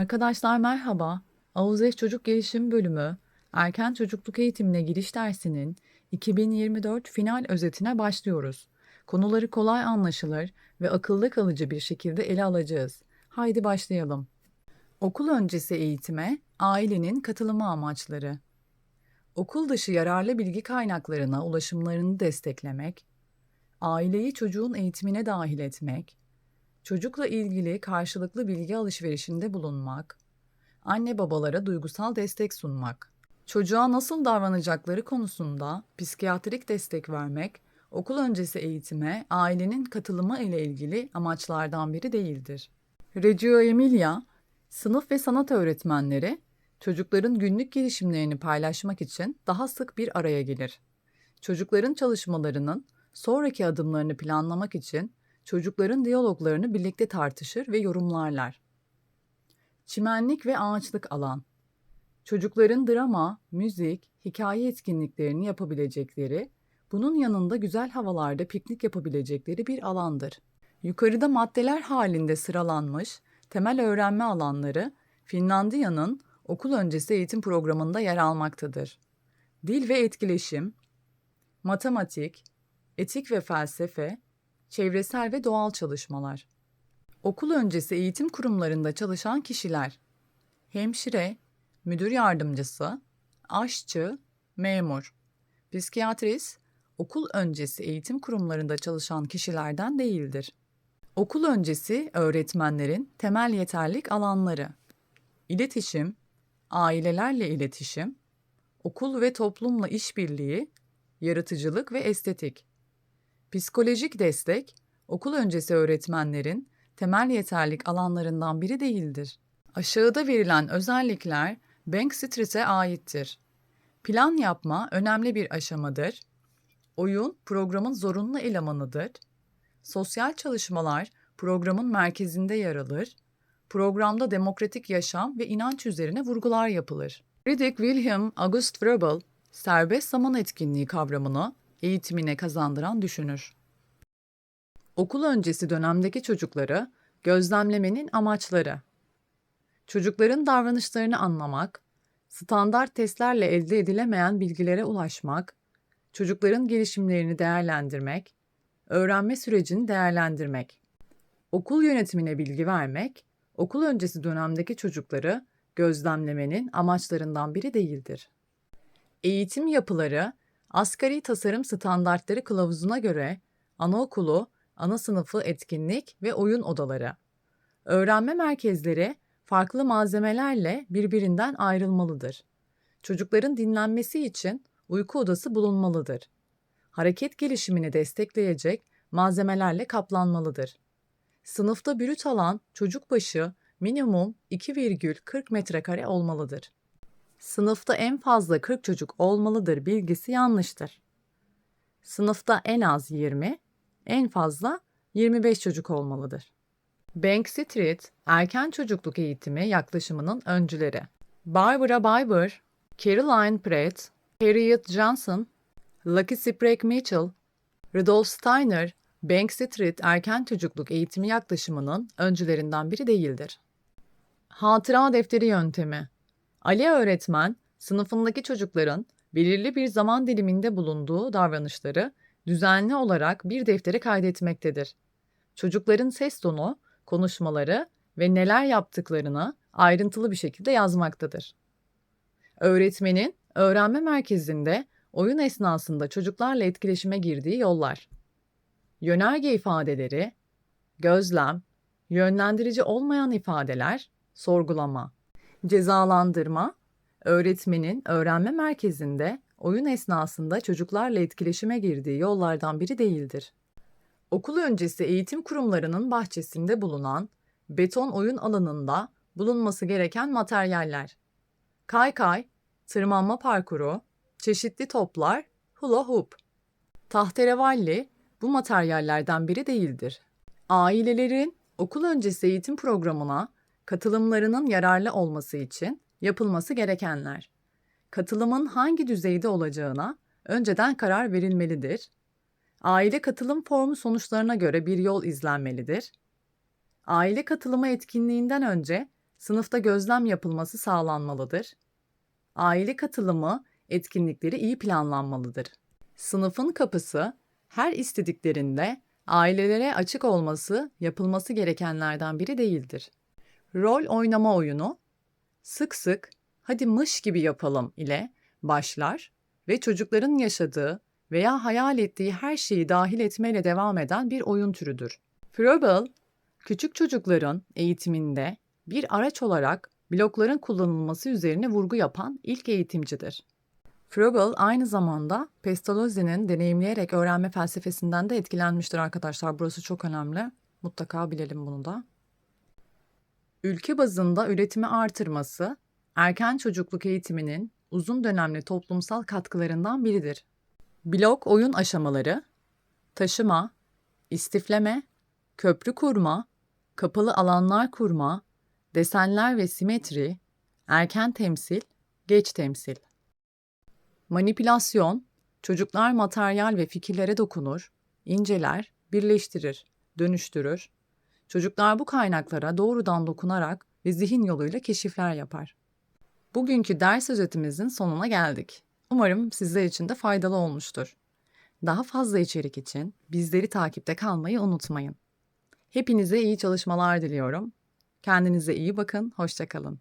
Arkadaşlar merhaba. Avuzef Çocuk Gelişim Bölümü Erken Çocukluk Eğitimine Giriş dersinin 2024 final özetine başlıyoruz. Konuları kolay anlaşılır ve akılda kalıcı bir şekilde ele alacağız. Haydi başlayalım. Okul öncesi eğitime ailenin katılımı amaçları. Okul dışı yararlı bilgi kaynaklarına ulaşımlarını desteklemek, aileyi çocuğun eğitimine dahil etmek, çocukla ilgili karşılıklı bilgi alışverişinde bulunmak, anne babalara duygusal destek sunmak, çocuğa nasıl davranacakları konusunda psikiyatrik destek vermek, okul öncesi eğitime ailenin katılımı ile ilgili amaçlardan biri değildir. Reggio Emilia, sınıf ve sanat öğretmenleri çocukların günlük gelişimlerini paylaşmak için daha sık bir araya gelir. Çocukların çalışmalarının sonraki adımlarını planlamak için çocukların diyaloglarını birlikte tartışır ve yorumlarlar. Çimenlik ve ağaçlık alan. Çocukların drama, müzik, hikaye etkinliklerini yapabilecekleri, bunun yanında güzel havalarda piknik yapabilecekleri bir alandır. Yukarıda maddeler halinde sıralanmış temel öğrenme alanları Finlandiya'nın okul öncesi eğitim programında yer almaktadır. Dil ve etkileşim, matematik, etik ve felsefe, çevresel ve doğal çalışmalar. Okul öncesi eğitim kurumlarında çalışan kişiler, hemşire, müdür yardımcısı, aşçı, memur, psikiyatrist, okul öncesi eğitim kurumlarında çalışan kişilerden değildir. Okul öncesi öğretmenlerin temel yeterlik alanları, iletişim, ailelerle iletişim, okul ve toplumla işbirliği, yaratıcılık ve estetik. Psikolojik destek, okul öncesi öğretmenlerin temel yeterlik alanlarından biri değildir. Aşağıda verilen özellikler Bank Street'e aittir. Plan yapma önemli bir aşamadır. Oyun programın zorunlu elemanıdır. Sosyal çalışmalar programın merkezinde yer alır. Programda demokratik yaşam ve inanç üzerine vurgular yapılır. Friedrich Wilhelm August Froebel, serbest zaman etkinliği kavramını eğitimine kazandıran düşünür. Okul öncesi dönemdeki çocukları gözlemlemenin amaçları. Çocukların davranışlarını anlamak, standart testlerle elde edilemeyen bilgilere ulaşmak, çocukların gelişimlerini değerlendirmek, öğrenme sürecini değerlendirmek. Okul yönetimine bilgi vermek, okul öncesi dönemdeki çocukları gözlemlemenin amaçlarından biri değildir. Eğitim yapıları, asgari tasarım standartları kılavuzuna göre anaokulu, ana sınıfı etkinlik ve oyun odaları. Öğrenme merkezleri farklı malzemelerle birbirinden ayrılmalıdır. Çocukların dinlenmesi için uyku odası bulunmalıdır. Hareket gelişimini destekleyecek malzemelerle kaplanmalıdır. Sınıfta brüt alan çocuk başı minimum 2,40 metrekare olmalıdır. Sınıfta en fazla 40 çocuk olmalıdır bilgisi yanlıştır. Sınıfta en az 20, en fazla 25 çocuk olmalıdır. Bank Street, erken çocukluk eğitimi yaklaşımının öncüleri. Barbara Biber, Caroline Pratt, Harriet Johnson, Lucky Sprague Mitchell, Rudolf Steiner, Bank Street erken çocukluk eğitimi yaklaşımının öncülerinden biri değildir. Hatıra defteri yöntemi. Ali öğretmen, sınıfındaki çocukların belirli bir zaman diliminde bulunduğu davranışları düzenli olarak bir deftere kaydetmektedir. Çocukların ses tonu, konuşmaları ve neler yaptıklarını ayrıntılı bir şekilde yazmaktadır. Öğretmenin öğrenme merkezinde oyun esnasında çocuklarla etkileşime girdiği yollar. Yönerge ifadeleri, gözlem, yönlendirici olmayan ifadeler, sorgulama, cezalandırma, öğretmenin öğrenme merkezinde oyun esnasında çocuklarla etkileşime girdiği yollardan biri değildir. Okul öncesi eğitim kurumlarının bahçesinde bulunan beton oyun alanında bulunması gereken materyaller. Kaykay, tırmanma parkuru, çeşitli toplar, hula hoop. Tahterevalli bu materyallerden biri değildir. Ailelerin okul öncesi eğitim programına katılımlarının yararlı olması için yapılması gerekenler. Katılımın hangi düzeyde olacağına önceden karar verilmelidir. Aile katılım formu sonuçlarına göre bir yol izlenmelidir. Aile katılımı etkinliğinden önce Sınıfta gözlem yapılması sağlanmalıdır. Aile katılımı, etkinlikleri iyi planlanmalıdır. Sınıfın kapısı her istediklerinde ailelere açık olması yapılması gerekenlerden biri değildir. Rol oynama oyunu sık sık hadi mış gibi yapalım ile başlar ve çocukların yaşadığı veya hayal ettiği her şeyi dahil etmeyle devam eden bir oyun türüdür. Frobel, küçük çocukların eğitiminde bir araç olarak blokların kullanılması üzerine vurgu yapan ilk eğitimcidir. Frobel aynı zamanda Pestalozzi'nin deneyimleyerek öğrenme felsefesinden de etkilenmiştir arkadaşlar. Burası çok önemli. Mutlaka bilelim bunu da. Ülke bazında üretimi artırması, erken çocukluk eğitiminin uzun dönemli toplumsal katkılarından biridir. Blok oyun aşamaları, taşıma, istifleme, köprü kurma, kapalı alanlar kurma, desenler ve simetri, erken temsil, geç temsil. Manipülasyon, çocuklar materyal ve fikirlere dokunur, inceler, birleştirir, dönüştürür. Çocuklar bu kaynaklara doğrudan dokunarak ve zihin yoluyla keşifler yapar. Bugünkü ders özetimizin sonuna geldik. Umarım sizler için de faydalı olmuştur. Daha fazla içerik için bizleri takipte kalmayı unutmayın. Hepinize iyi çalışmalar diliyorum. Kendinize iyi bakın, hoşçakalın.